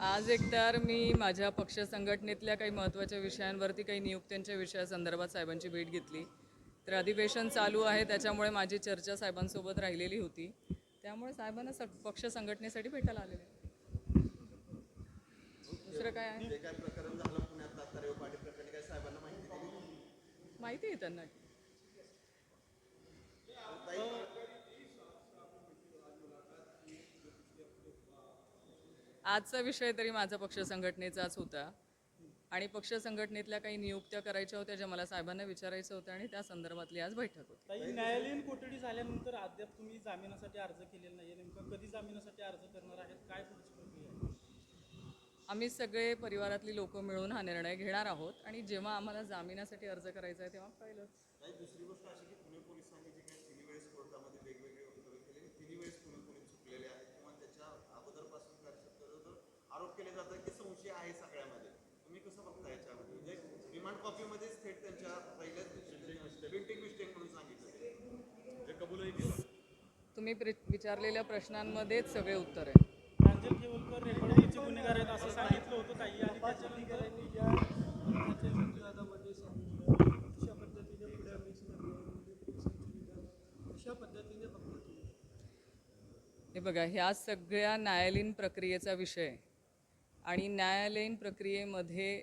आज एकतर मी माझ्या पक्ष संघटनेतल्या काही महत्त्वाच्या विषयांवरती काही नियुक्त्यांच्या विषयासंदर्भात साहेबांची भेट घेतली. तर अधिवेशन चालू आहे त्याच्यामुळे माझी चर्चा साहेबांसोबत राहिलेली होती. त्यामुळे साहेबांना सग पक्ष संघटनेसाठी भेटायला आलेले. दुसरं काय आहे? माहिती आहे त्यांना. आजचा विषय तरी माझा पक्ष संघटनेचाच होता. आणि पक्ष संघटनेतल्या काही नियुक्त्या करायच्या होत्या ज्या मला साहेबांना विचारायचं होतं आणि त्या संदर्भातली आज बैठक होती. ताई न्यायालयीन कोठडी झाल्यानंतर अद्याप तुम्ही जामिनासाठी अर्ज केलेला नाही नेमकं कधी जामिनासाठी अर्ज करणार आहेत? काय पुढची प्रक्रिया आहे? आम्ही सगळे परिवारातली लोक मिळून हा निर्णय घेणार आहोत आणि जेव्हा आम्हाला जामिनासाठी अर्ज करायचा आहे तेव्हा नाही दुसरी गोष्ट अशी की पुणे पोलिसांनी जे काही तिन्ही वेळेस कोर्टामध्ये वेगवेगळे हे तिन्ही वेळेस पुणे पोलीस चुकलेले आहेत. किंवा त्याच्या अगोदरपासून आरोप केले जातात की संशय आहे सगळ्यामध्ये तुम्ही कसं बघता याच्यामध्ये रिमांड कॉपीमध्येच थेट त्यांच्या पहिल्याच बिल्टिंग मिस्टेक म्हणून सांगितलं. जे कबूलही केलं. तुम्ही प्रि- विचारलेल्या प्रश्नांमध्येच सगळे उत्तर आहे प्रांजल केवलकर रेकॉर्डिंगचे गुन्हेगार आहेत असं सांगितलं होतं ताई. आणि त्याच्यानंतर विवादामध्ये सांगितलं. अशा पद्धतीने पुढे मिक्स करणे पोलिसांची विधान अशा पद्धतीने फक्त तुम्ही हे बघा ह्या सगळ्या न्यायालयीन प्रक्रियेचा विषय. आणि न्यायालयीन प्रक्रियेमध्ये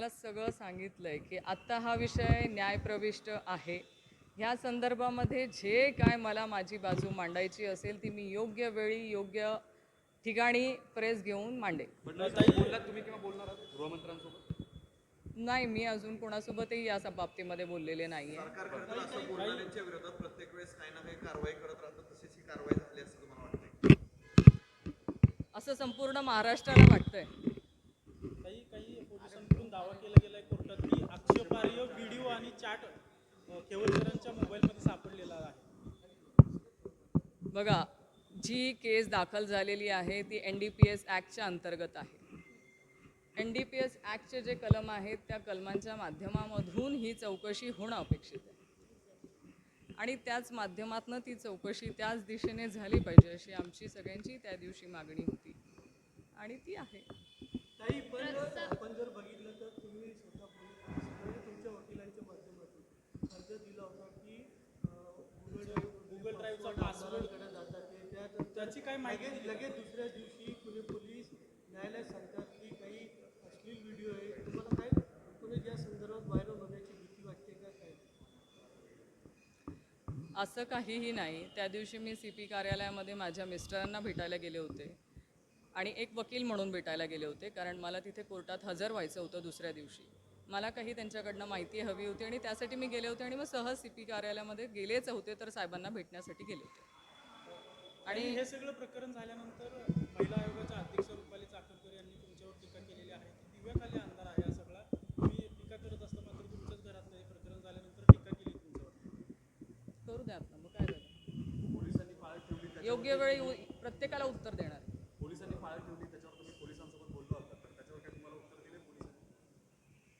तुम्हाला सगळं सांगितलंय की आत्ता हा विषय न्यायप्रविष्ट आहे. ह्या संदर्भामध्ये जे काय मला माझी बाजू मांडायची असेल ती मी योग्य वेळी योग्य ठिकाणी प्रेस घेऊन मांडेल गृहमंत्र्यांसोबत? नाही मी अजून कोणासोबतही या बाबतीमध्ये बोललेले नाही आहे असं बोलणाऱ्यांच्या विरोधात प्रत्येक वेळेस काही ना काही कारवाई करत राहतं तशीच ही कारवाई झाली असं तुम्हाला वाटतंय? असं संपूर्ण महाराष्ट्राला वाटतंय. दावा केला गेलाय कोर्टात की आक्षेपार्ह व्हिडिओ आणि चॅट केवळकरांच्या मोबाईलमध्ये सापडलेला आहे. बघा जी केस दाखल झालेली आहे ती एन डी पी एस ॲक्टच्या अंतर्गत आहे. एन डी पी एस ॲक्टचे जे कलम आहेत त्या कलमांच्या माध्यमामधून ही चौकशी होणं अपेक्षित आहे. आणि त्याच माध्यमातनं ती चौकशी त्याच दिशेने झाली पाहिजे अशी आमची सगळ्यांची त्या दिवशी मागणी होती. आणि ती आहे. ताई पण आपण जर बघितलं तर तुम्ही स्वतः म्हणजे तुमच्या वकिलांच्या माध्यमातून अर्ज दिला होता की गुगल गुगल ड्राईव्हचा पासवर्डकडे जातात ते. त्यात त्याची काय माहिती लगेच दुसऱ्या दिवशी पुणे पोलीस न्यायालयात सांगतात की काही अश्लील व्हिडिओ आहे. तुम्हाला काय पुणे या संदर्भात व्हायरल होण्याची भीती वाटते का काय? असं काहीही नाही. त्या दिवशी मी सी पी कार्यालयामध्ये माझ्या मिस्टरांना भेटायला गेले होते. आणि एक वकील म्हणून भेटायला गेले होते कारण मला तिथे कोर्टात हजर व्हायचं होतं दुसऱ्या दिवशी. मला काही त्यांच्याकडनं माहिती हवी होती आणि त्यासाठी मी गेले होते आणि मग सहज सी पी कार्यालयामध्ये गेलेच होते तर साहेबांना भेटण्यासाठी गेले होते. आणि हे सगळं प्रकरण झाल्यानंतर महिला आयोगाच्या अध्यक्ष रुपाली चाकरकर यांनी तुमच्यावर टीका केलेली आहे. की दिव्याखाली अंधार आहे हा सगळा. तुम्ही टीका करत असता मात्र तुमच्याच घरातलं हे प्रकरण झाल्यानंतर टीका केली तुमच्यावर. करू द्या ना मग काय झालं? पोलिसांनी पाळत ठेवली त्याच्यावर योग्य वेळी प्रत्येकाला उत्तर देणार पोलिसांनी पाळत ठेवली त्याच्यावर तुम्ही पोलिसांसोबत बोललो होता तर त्याच्यावर काय तुम्हाला उत्तर दिले पोलिसांनी